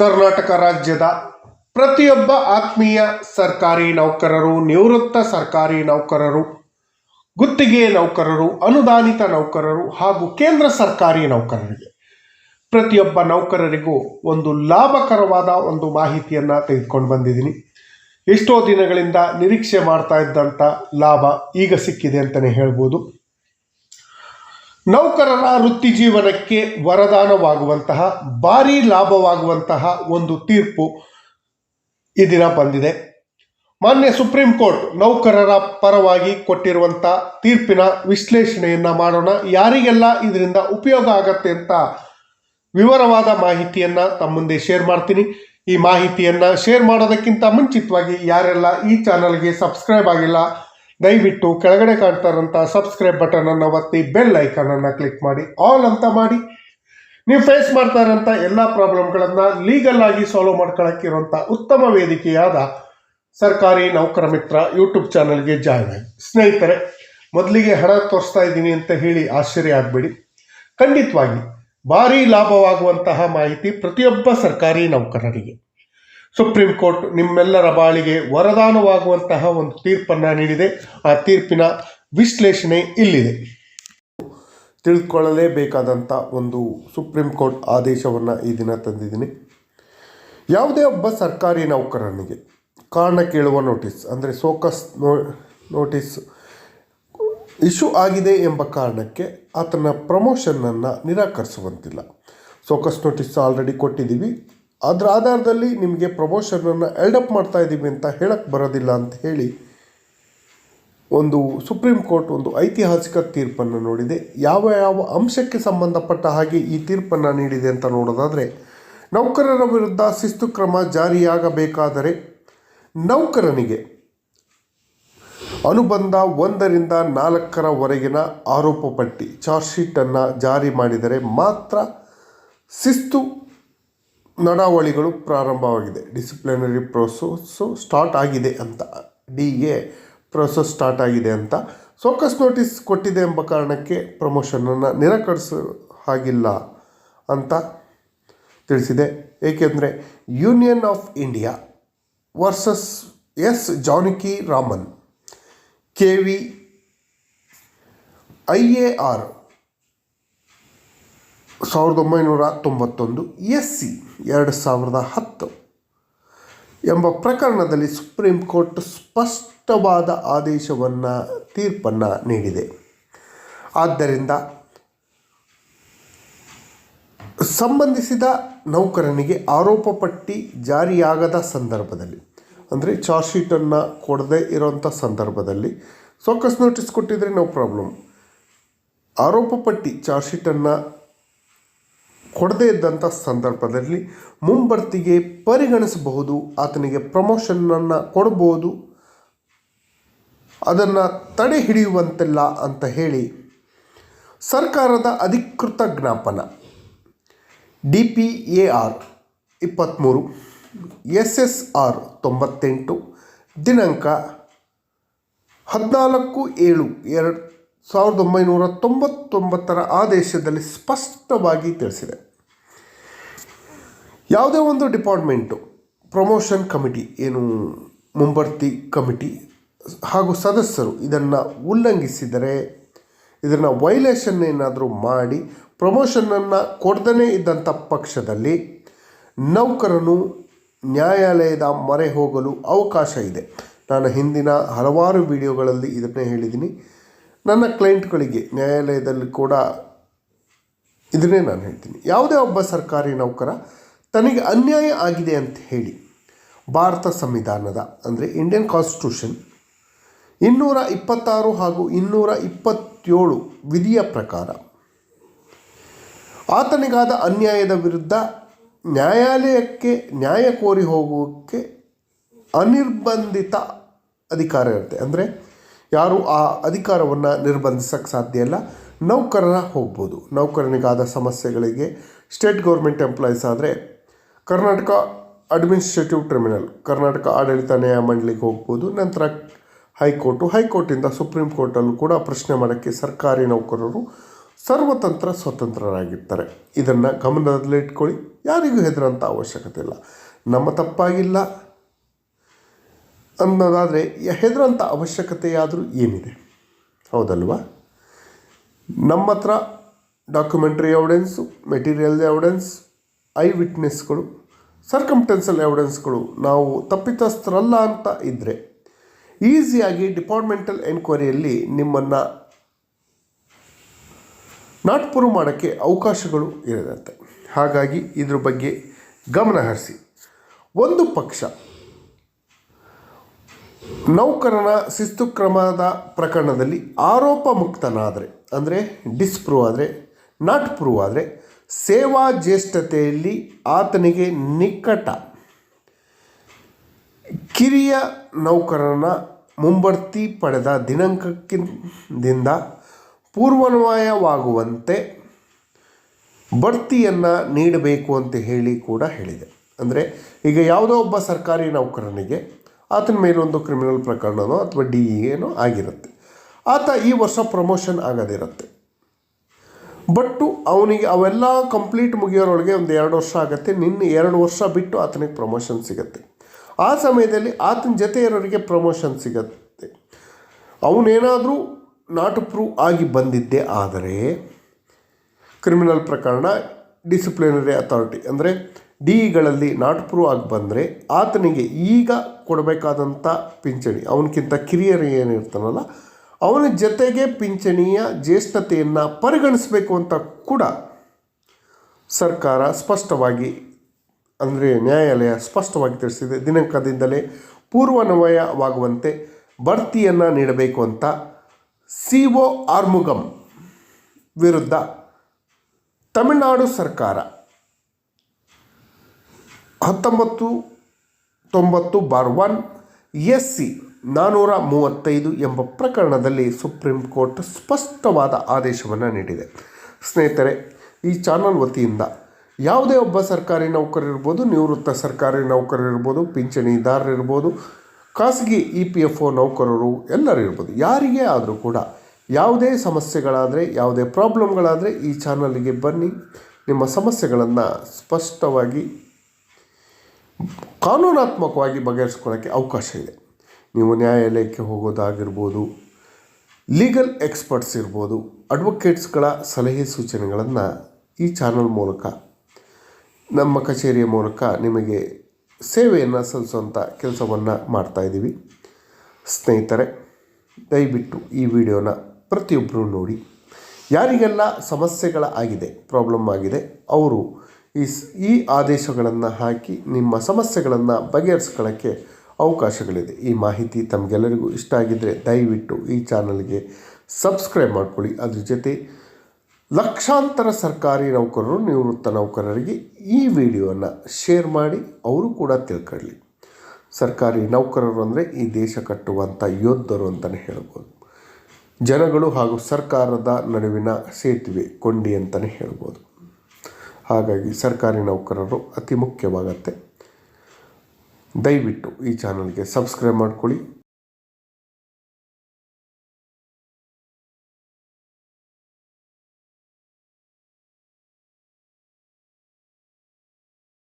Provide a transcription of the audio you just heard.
ಕರ್ನಾಟಕ ರಾಜ್ಯದ ಪ್ರತಿಯೊಬ್ಬ ಆತ್ಮೀಯ ಸರ್ಕಾರಿ ನೌಕರರು, ನಿವೃತ್ತ ಸರ್ಕಾರಿ ನೌಕರರು, ಗುತ್ತಿಗೆ ನೌಕರರು, ಅನುದಾನಿತ ನೌಕರರು ಹಾಗೂ ಕೇಂದ್ರ ಸರ್ಕಾರಿ ನೌಕರರಿಗೆ ಪ್ರತಿಯೊಬ್ಬ ನೌಕರರಿಗೂ ಒಂದು ಲಾಭಕರವಾದ ಒಂದು ಮಾಹಿತಿಯನ್ನು ತೆಗೆದುಕೊಂಡು ಬಂದಿದ್ದೀನಿ. ಎಷ್ಟೋ ದಿನಗಳಿಂದ ನಿರೀಕ್ಷೆ ಮಾಡ್ತಾ ಇದ್ದಂಥ ಲಾಭ ಈಗ ಸಿಕ್ಕಿದೆ ಅಂತಲೇ ಹೇಳ್ಬೋದು. ನೌಕರರ ವೃತ್ತಿ ಜೀವನಕ್ಕೆ ವರದಾನವಾಗುವಂತಹ, ಭಾರಿ ಲಾಭವಾಗುವಂತಹ ಒಂದು ತೀರ್ಪು ಈ ದಿನ ಬಂದಿದೆ. ಮಾನ್ಯ ಸುಪ್ರೀಂ ಕೋರ್ಟ್ ನೌಕರರ ಪರವಾಗಿ ಕೊಟ್ಟಿರುವಂಥ ತೀರ್ಪಿನ ವಿಶ್ಲೇಷಣೆಯನ್ನು ಮಾಡೋಣ. ಯಾರಿಗೆಲ್ಲ ಇದರಿಂದ ಉಪಯೋಗ ಆಗತ್ತೆ ಅಂತ ವಿವರವಾದ ಮಾಹಿತಿಯನ್ನು ತಮ್ಮ ಮುಂದೆ ಶೇರ್ ಮಾಡ್ತೀನಿ. ಈ ಮಾಹಿತಿಯನ್ನು ಶೇರ್ ಮಾಡೋದಕ್ಕಿಂತ ಮುಂಚಿತವಾಗಿ ಯಾರೆಲ್ಲ ಈ ಚಾನಲ್ಗೆ ಸಬ್ಸ್ಕ್ರೈಬ್ ಆಗಿಲ್ಲ ದಯವಿಟ್ಟು ಕೆಳಗಡೆ ಕಾಣ್ತಾ ಇರೋಂಥ ಸಬ್ಸ್ಕ್ರೈಬ್ ಬಟನನ್ನು ಒತ್ತಿ ಬೆಲ್ ಐಕನನ್ನು ಕ್ಲಿಕ್ ಮಾಡಿ ಆಲ್ ಅಂತ ಮಾಡಿ. ನೀವು ಫೇಸ್ ಮಾಡ್ತಾ ಇರೋಂಥ ಎಲ್ಲ ಪ್ರಾಬ್ಲಮ್ಗಳನ್ನು ಲೀಗಲ್ ಆಗಿ ಸಾಲ್ವ್ ಮಾಡ್ಕೊಳ್ಳೋಕ್ಕಿರುವಂಥ ಉತ್ತಮ ವೇದಿಕೆಯಾದ ಸರ್ಕಾರಿ ನೌಕರ ಮಿತ್ರ ಯೂಟ್ಯೂಬ್ ಚಾನಲ್ಗೆ ಜಾಯ್ನ್ ಆಗಿ. ಸ್ನೇಹಿತರೆ, ಮೊದಲಿಗೆ ಹಣ ತೋರಿಸ್ತಾ ಇದ್ದೀನಿ ಅಂತ ಹೇಳಿ ಆಶ್ಚರ್ಯ ಆಗಬೇಡಿ. ಖಂಡಿತವಾಗಿ, ಭಾರಿ ಲಾಭವಾಗುವಂತಹ ಮಾಹಿತಿ ಪ್ರತಿಯೊಬ್ಬ ಸರ್ಕಾರಿ ನೌಕರರಿಗೆ. ಸುಪ್ರೀಂ ಕೋರ್ಟ್ ನಿಮ್ಮೆಲ್ಲರ ಬಾಳಿಗೆ ವರದಾನವಾಗುವಂತಹ ಒಂದು ತೀರ್ಪನ್ನು ನೀಡಿದೆ. ಆ ತೀರ್ಪಿನ ವಿಶ್ಲೇಷಣೆ ಇಲ್ಲಿದೆ. ತಿಳಿದುಕೊಳ್ಳಲೇಬೇಕಾದಂಥ ಒಂದು ಸುಪ್ರೀಂ ಕೋರ್ಟ್ ಆದೇಶವನ್ನು ಈ ದಿನ ತಂದಿದ್ದೀನಿ. ಯಾವುದೇ ಒಬ್ಬ ಸರ್ಕಾರಿ ನೌಕರನಿಗೆ ಕಾರಣ ಕೇಳುವ ನೋಟಿಸ್, ಅಂದರೆ ಸೋಕಸ್ ನೋ, ನೋಟಿಸ್ ಇಶ್ಯೂ ಆಗಿದೆ ಎಂಬ ಕಾರಣಕ್ಕೆ ಆತನ ಪ್ರಮೋಷನನ್ನು ನಿರಾಕರಿಸುವಂತಿಲ್ಲ. ಸೋಕಸ್ ನೋಟಿಸ್ ಆಲ್ರೆಡಿ ಕೊಟ್ಟಿದ್ದೀವಿ. ಅದರ ಆಧಾರದಲ್ಲಿ ನಿಮಗೆ ಪ್ರಮೋಷನನ್ನು ಎಲ್ಡಪ್ ಮಾಡ್ತಾ ಇದ್ದೀವಿ ಅಂತ ಹೇಳಕ್ಕೆ ಬರೋದಿಲ್ಲ ಅಂತ ಹೇಳಿ ಒಂದು ಸುಪ್ರೀಂ ಕೋರ್ಟ್ ಒಂದು ಐತಿಹಾಸಿಕ ತೀರ್ಪನ್ನು ನೋಡಿದೆ. ಯಾವ ಯಾವ ಅಂಶಕ್ಕೆ ಸಂಬಂಧಪಟ್ಟ ಹಾಗೆ ಈ ತೀರ್ಪನ್ನು ನೀಡಿದೆ ಅಂತ ನೋಡೋದಾದರೆ, ನೌಕರರ ವಿರುದ್ಧ ಶಿಸ್ತು ಕ್ರಮ ಜಾರಿಯಾಗಬೇಕಾದರೆ ನೌಕರನಿಗೆ ಅನುಬಂಧ ಒಂದರಿಂದ ನಾಲ್ಕರವರೆಗಿನ ಆರೋಪ ಪಟ್ಟಿ, ಚಾರ್ಜ್ ಶೀಟನ್ನು ಜಾರಿ ಮಾಡಿದರೆ ಮಾತ್ರ ಶಿಸ್ತು ನಡಾವಳಿಗಳು ಪ್ರಾರಂಭವಾಗಿದೆ. ಡಿಸಿಪ್ಲಿನರಿ ಪ್ರೊಸೆಸ್ಸು ಸ್ಟಾರ್ಟ್ ಆಗಿದೆ ಅಂತ. ಡಿ ಎ ಪ್ರೊಸೆಸ್ ಸ್ಟಾರ್ಟ್ ಆಗಿದೆ ಅಂತ. ಸೋಕಸ್ ನೋಟಿಸ್ ಕೊಟ್ಟಿದೆ ಎಂಬ ಕಾರಣಕ್ಕೆ ಪ್ರಮೋಷನನ್ನು ನಿರಾಕರಿಸೋ ಹಾಗಿಲ್ಲ ಅಂತ ತಿಳಿಸಿದೆ. ಏಕೆಂದರೆ union of India versus S Janaki Raman K V I A R ಸಾವಿರದ ಒಂಬೈನೂರ ತೊಂಬತ್ತೊಂದು ಎಸ್ ಸಿ ಎರಡು ಸಾವಿರದ ಹತ್ತು. ಎಂಬ ಪ್ರಕರಣದಲ್ಲಿ ಸುಪ್ರೀಂ ಕೋರ್ಟ್ ಸ್ಪಷ್ಟವಾದ ಆದೇಶವನ್ನು, ತೀರ್ಪನ್ನು ನೀಡಿದೆ. ಆದ್ದರಿಂದ ಸಂಬಂಧಿಸಿದ ನೌಕರನಿಗೆ ಆರೋಪ ಪಟ್ಟಿ ಜಾರಿಯಾಗದ ಸಂದರ್ಭದಲ್ಲಿ, ಅಂದರೆ ಚಾರ್ಜ್ ಶೀಟನ್ನು ಕೊಡದೇ ಇರೋಂಥ ಸಂದರ್ಭದಲ್ಲಿ ಸೋಕಸ್ ನೋಟಿಸ್ ಕೊಟ್ಟಿದ್ರೆ ನೋ ಪ್ರಾಬ್ಲಮ್. ಆರೋಪ ಪಟ್ಟಿ, ಚಾರ್ಜ್ ಶೀಟನ್ನು ಕೊಡದೇ ಇದ್ದಂಥ ಸಂದರ್ಭದಲ್ಲಿ ಮುಂಬರ್ತಿಗೆ ಪರಿಗಣಿಸಬಹುದು, ಆತನಿಗೆ ಪ್ರಮೋಷನನ್ನು ಕೊಡ್ಬೋದು, ಅದನ್ನು ತಡೆ ಹಿಡಿಯುವಂತಿಲ್ಲ ಅಂತ ಹೇಳಿ ಸರ್ಕಾರದ ಅಧಿಕೃತ ಜ್ಞಾಪನ. ಡಿ ಪಿ ಎ ಆರ್ ಇಪ್ಪತ್ತ್ಮೂರು ಎಸ್ ಎಸ್ ಆರ್ ತೊಂಬತ್ತೆಂಟು, ದಿನಾಂಕ ಹದಿನಾಲ್ಕು ಏಳು ಎರಡು ಸಾವಿರದ ಒಂಬೈನೂರ ತೊಂಬತ್ತೊಂಬತ್ತರ ಆದೇಶದಲ್ಲಿ ಸ್ಪಷ್ಟವಾಗಿ ತಿಳಿಸಿದೆ. ಯಾವುದೇ ಒಂದು ಡಿಪಾರ್ಟ್ಮೆಂಟು, ಪ್ರಮೋಷನ್ ಕಮಿಟಿ ಏನು, ಮುಂಬರ್ತಿ ಕಮಿಟಿ ಹಾಗೂ ಸದಸ್ಯರು ಇದನ್ನು ಉಲ್ಲಂಘಿಸಿದರೆ, ಇದನ್ನು ವೈಲೇಷನ್ ಏನಾದರೂ ಮಾಡಿ, ಪ್ರಮೋಷನನ್ನು ಕೊಡ್ದನೇ ಇದ್ದಂಥ ಪಕ್ಷದಲ್ಲಿ ನೌಕರನು ನ್ಯಾಯಾಲಯದ ಮೊರೆ ಹೋಗಲು ಅವಕಾಶ ಇದೆ. ನಾನು ಹಿಂದಿನ ಹಲವಾರು ವಿಡಿಯೋಗಳಲ್ಲಿ ಇದನ್ನೇ ಹೇಳಿದ್ದೀನಿ. ನನ್ನ ಕ್ಲೈಂಟ್ಗಳಿಗೆ ನ್ಯಾಯಾಲಯದಲ್ಲಿ ಕೂಡ ಇದನ್ನೇ ನಾನು ಹೇಳ್ತೀನಿ. ಯಾವುದೇ ಒಬ್ಬ ಸರ್ಕಾರಿ ನೌಕರ ತನಗೆ ಅನ್ಯಾಯ ಆಗಿದೆ ಅಂತ ಹೇಳಿ, ಭಾರತ ಸಂವಿಧಾನದ ಅಂದರೆ ಇಂಡಿಯನ್ ಕಾನ್ಸ್ಟಿಟ್ಯೂಷನ್ ಇನ್ನೂರ ಇಪ್ಪತ್ತಾರು ಹಾಗೂ ಇನ್ನೂರ ಇಪ್ಪತ್ತೇಳು ವಿಧಿಯ ಪ್ರಕಾರ ಆತನಿಗಾದ ಅನ್ಯಾಯದ ವಿರುದ್ಧ ನ್ಯಾಯಾಲಯಕ್ಕೆ ನ್ಯಾಯ ಕೋರಿ ಹೋಗೋಕ್ಕೆ ಅನಿರ್ಬಂಧಿತ ಅಧಿಕಾರ ಇರುತ್ತೆ. ಅಂದರೆ ಯಾರು ಆ ಅಧಿಕಾರವನ್ನು ನಿರ್ಬಂಧಿಸೋಕ್ಕೆ ಸಾಧ್ಯ ಇಲ್ಲ. ನೌಕರರ ಹೋಗ್ಬೋದು. ನೌಕರನಿಗಾದ ಸಮಸ್ಯೆಗಳಿಗೆ ಸ್ಟೇಟ್ ಗೌರ್ಮೆಂಟ್ ಎಂಪ್ಲಾಯೀಸ್ ಆದರೆ ಕರ್ನಾಟಕ ಅಡ್ಮಿನಿಸ್ಟ್ರೇಟಿವ್ ಟ್ರಿಮಿನಲ್ ಕರ್ನಾಟಕ ಆಡಳಿತ ನ್ಯಾಯಮಂಡಳಿಗೆ ಹೋಗ್ಬೋದು. ನಂತರ ಹೈಕೋರ್ಟು. ಹೈಕೋರ್ಟಿಂದ ಸುಪ್ರೀಂ ಕೋರ್ಟಲ್ಲೂ ಕೂಡ ಪ್ರಶ್ನೆ ಮಾಡೋಕ್ಕೆ ಸರ್ಕಾರಿ ನೌಕರರು ಸರ್ವತಂತ್ರ ಸ್ವತಂತ್ರರಾಗಿರ್ತಾರೆ. ಇದನ್ನು ಗಮನದಲ್ಲಿಟ್ಕೊಳ್ಳಿ. ಯಾರಿಗೂ ಹೆದರಂಥ ಅವಶ್ಯಕತೆ ಇಲ್ಲ. ನಮ್ಮ ತಪ್ಪಾಗಿಲ್ಲ. ಅನ್ನೋದಾದರೆ ಹೆದರೋಂಥ ಅವಶ್ಯಕತೆಯಾದರೂ ಏನಿದೆ? ಹೌದಲ್ವಾ? ನಮ್ಮ ಹತ್ರ documentary evidence material evidence eye ವಿಟ್ನೆಸ್ಗಳು circumstantial ಎವಿಡೆನ್ಸ್ಗಳು ನಾವು ತಪ್ಪಿತಸ್ಥರಲ್ಲ ಅಂತ ಇದ್ದರೆ ಈಸಿಯಾಗಿ ಡಿಪಾರ್ಟ್ಮೆಂಟಲ್ ಎನ್ಕ್ವೈರಿಯಲ್ಲಿ ನಿಮ್ಮನ್ನು ನಾಟ್ ಪ್ರೂವ್ ಮಾಡೋಕ್ಕೆ ಅವಕಾಶಗಳು ಇರದಂತೆ ಹಾಗಾಗಿ ಇದ್ರ ಬಗ್ಗೆ ಗಮನ ಹರಿಸಿ. ಒಂದು ಪಕ್ಷ ನೌಕರನ ಶಿಸ್ತು ಕ್ರಮದ ಪ್ರಕರಣದಲ್ಲಿ ಆರೋಪ ಮುಕ್ತನಾದರೆ, ಅಂದರೆ ಡಿಸ್ಪ್ರೂವ್ ಆದರೆ ನಾಟ್ ಪ್ರೂವ್ ಆದರೆ, ಸೇವಾ ಜ್ಯೇಷ್ಠತೆಯಲ್ಲಿ ಆತನಿಗೆ ನಿಕಟ ಕಿರಿಯ ನೌಕರನ ಮುಂಬಡ್ತಿ ಪಡೆದ ದಿನಾಂಕಕ್ಕಿಂದ ಪೂರ್ವನ್ವಯವಾಗುವಂತೆ ಬಡ್ತಿಯನ್ನು ನೀಡಬೇಕು ಅಂತ ಹೇಳಿ ಕೂಡ ಹೇಳಿದೆ. ಅಂದರೆ ಈಗ ಯಾವುದೋ ಒಬ್ಬ ಸರ್ಕಾರಿ ನೌಕರನಿಗೆ ಆತನ ಮೇಲೊಂದು ಕ್ರಿಮಿನಲ್ ಪ್ರಕರಣನೋ ಅಥವಾ ಡಿ ಏನೋ ಆಗಿರುತ್ತೆ. ಆತ ಈ ವರ್ಷ ಪ್ರಮೋಷನ್ ಆಗೋದಿರುತ್ತೆ. ಬಟ್ಟು ಅವನಿಗೆ ಅವೆಲ್ಲ ಕಂಪ್ಲೀಟ್ ಮುಗಿಯೋರೊಳಗೆ ಒಂದು ಎರಡು ವರ್ಷ ಆಗುತ್ತೆ. ನಿನ್ನ ಎರಡು ವರ್ಷ ಬಿಟ್ಟು ಆತನಿಗೆ ಪ್ರಮೋಷನ್ ಸಿಗುತ್ತೆ. ಆ ಸಮಯದಲ್ಲಿ ಆತನ ಜೊತೆ ಇರೋರಿಗೆ ಪ್ರಮೋಷನ್ ಸಿಗತ್ತೆ. ಅವನೇನಾದರೂ ನಾಟ್ ಪ್ರೂವ್ ಆಗಿ ಬಂದಿದ್ದೆ ಆದರೆ ಕ್ರಿಮಿನಲ್ ಪ್ರಕರಣ ಡಿಸಿಪ್ಲಿನರಿ ಅಥಾರಿಟಿ ಅಂದರೆ ಡಿಗಳಲ್ಲಿ ನಾಟ್ ಪ್ರೂವ್ ಆಗಿ ಬಂದರೆ ಆತನಿಗೆ ಈಗ ಕೊಡಬೇಕಾದಂಥ ಪಿಂಚಣಿ ಅವನಕ್ಕಿಂತ ಕಿರಿಯರು ಏನಿರ್ತಾನಲ್ಲ ಅವನ ಜೊತೆಗೆ ಪಿಂಚಣಿಯ ಜ್ಯೇಷ್ಠತೆಯನ್ನು ಪರಿಗಣಿಸಬೇಕು ಅಂತ ಕೂಡ ಸರ್ಕಾರ ಸ್ಪಷ್ಟವಾಗಿ, ಅಂದರೆ ನ್ಯಾಯಾಲಯ ಸ್ಪಷ್ಟವಾಗಿ ತಿಳಿಸಿದೆ. ದಿನಾಂಕದಿಂದಲೇ ಪೂರ್ವನ್ವಯವಾಗುವಂತೆ ಬಡ್ತಿಯನ್ನು ನೀಡಬೇಕು ಅಂತ ಸಿ ಒ ಆರ್ಮುಗಂ ವಿರುದ್ಧ ತಮಿಳುನಾಡು ಸರ್ಕಾರ ಹತ್ತೊಂಬತ್ತು, ತೊಂಬತ್ತು ಬಾರ್ ಒನ್, ಎಸ್ ಸಿ ನಾನ್ನೂರ ಮೂವತ್ತೈದು ಎಂಬ ಪ್ರಕರಣದಲ್ಲಿ ಸುಪ್ರೀಂ ಕೋರ್ಟ್ ಸ್ಪಷ್ಟವಾದ ಆದೇಶವನ್ನು ನೀಡಿದೆ. ಸ್ನೇಹಿತರೆ, ಈ ಚಾನಲ್ ವತಿಯಿಂದ ಯಾವುದೇ ಒಬ್ಬ ಸರ್ಕಾರಿ ನೌಕರಿರ್ಬೋದು ನಿವೃತ್ತ ಸರ್ಕಾರಿ ನೌಕರಿರ್ಬೋದು ಪಿಂಚಣಿದಾರರಿರ್ಬೋದು ಖಾಸಗಿ ಇ ಪಿ ಎಫ್ ಒ ನೌಕರರು ಎಲ್ಲರೂ ಇರ್ಬೋದು, ಯಾರಿಗೇ ಆದರೂ ಕೂಡ ಯಾವುದೇ ಸಮಸ್ಯೆಗಳಾದರೆ, ಯಾವುದೇ ಪ್ರಾಬ್ಲಮ್ಗಳಾದರೆ ಈ ಚಾನಲ್ಗೆ ಬನ್ನಿ. ನಿಮ್ಮ ಸಮಸ್ಯೆಗಳನ್ನು ಸ್ಪಷ್ಟವಾಗಿ ಕಾನೂನಾತ್ಮಕವಾಗಿ ಬಗೆಹರಿಸ್ಕೊಳ್ಳೋಕ್ಕೆ ಅವಕಾಶ ಇದೆ. ನೀವು ನ್ಯಾಯಾಲಯಕ್ಕೆ ಹೋಗೋದಾಗಿರ್ಬೋದು ಲೀಗಲ್ ಎಕ್ಸ್ಪರ್ಟ್ಸ್ ಇರ್ಬೋದು ಅಡ್ವೊಕೇಟ್ಸ್ಗಳ ಸಲಹೆ ಸೂಚನೆಗಳನ್ನು ಈ ಚಾನಲ್ ಮೂಲಕ, ನಮ್ಮ ಕಚೇರಿಯ ಮೂಲಕ ನಿಮಗೆ ಸೇವೆಯನ್ನು ಸಲ್ಲಿಸುವಂಥ ಕೆಲಸವನ್ನು ಮಾಡ್ತಾಯಿದ್ದೀವಿ ಸ್ನೇಹಿತರೆ, ದಯವಿಟ್ಟು ಈ ವಿಡಿಯೋನ ಪ್ರತಿಯೊಬ್ಬರೂ ನೋಡಿ. ಯಾರಿಗೆಲ್ಲ ಸಮಸ್ಯೆಗಳ ಆಗಿದೆ ಪ್ರಾಬ್ಲಮ್ ಆಗಿದೆ, ಅವರು ಈ ಸ್ ಈ ಆದೇಶಗಳನ್ನು ಹಾಕಿ ನಿಮ್ಮ ಸಮಸ್ಯೆಗಳನ್ನು ಬಗೆಹರಿಸ್ಕೊಳ್ಳೋಕ್ಕೆ ಅವಕಾಶಗಳಿದೆ. ಈ ಮಾಹಿತಿ ತಮಗೆಲ್ಲರಿಗೂ ಇಷ್ಟ ಆಗಿದ್ದರೆ ದಯವಿಟ್ಟು ಈ ಚಾನಲ್ಗೆ ಸಬ್ಸ್ಕ್ರೈಬ್ ಮಾಡ್ಕೊಳ್ಳಿ. ಅದ್ರ ಜೊತೆ ಲಕ್ಷಾಂತರ ಸರ್ಕಾರಿ ನೌಕರರು, ನಿವೃತ್ತ ನೌಕರರಿಗೆ ಈ ವಿಡಿಯೋನ ಶೇರ್ ಮಾಡಿ ಅವರು ಕೂಡ ತಿಳ್ಕೊಳ್ಳಿ. ಸರ್ಕಾರಿ ನೌಕರರು ಅಂದರೆ ಈ ದೇಶ ಕಟ್ಟುವಂಥ ಯೋಧರು ಅಂತಲೇ ಹೇಳ್ಬೋದು. ಜನಗಳು ಹಾಗೂ ಸರ್ಕಾರದ ನಡುವಿನ ಸೇತುವೆ ಕೊಂಡಿ ಅಂತಲೇ ಹೇಳ್ಬೋದು. ಹಾಗಾಗಿ ಸರ್ಕಾರಿ ನೌಕರರು ಅತಿ ಮುಖ್ಯವಾಗತ್ತೆ. ದಯವಿಟ್ಟು ಈ ಚಾನಲ್ಗೆ ಸಬ್ಸ್ಕ್ರೈಬ್ ಮಾಡ್ಕೊಳ್ಳಿ.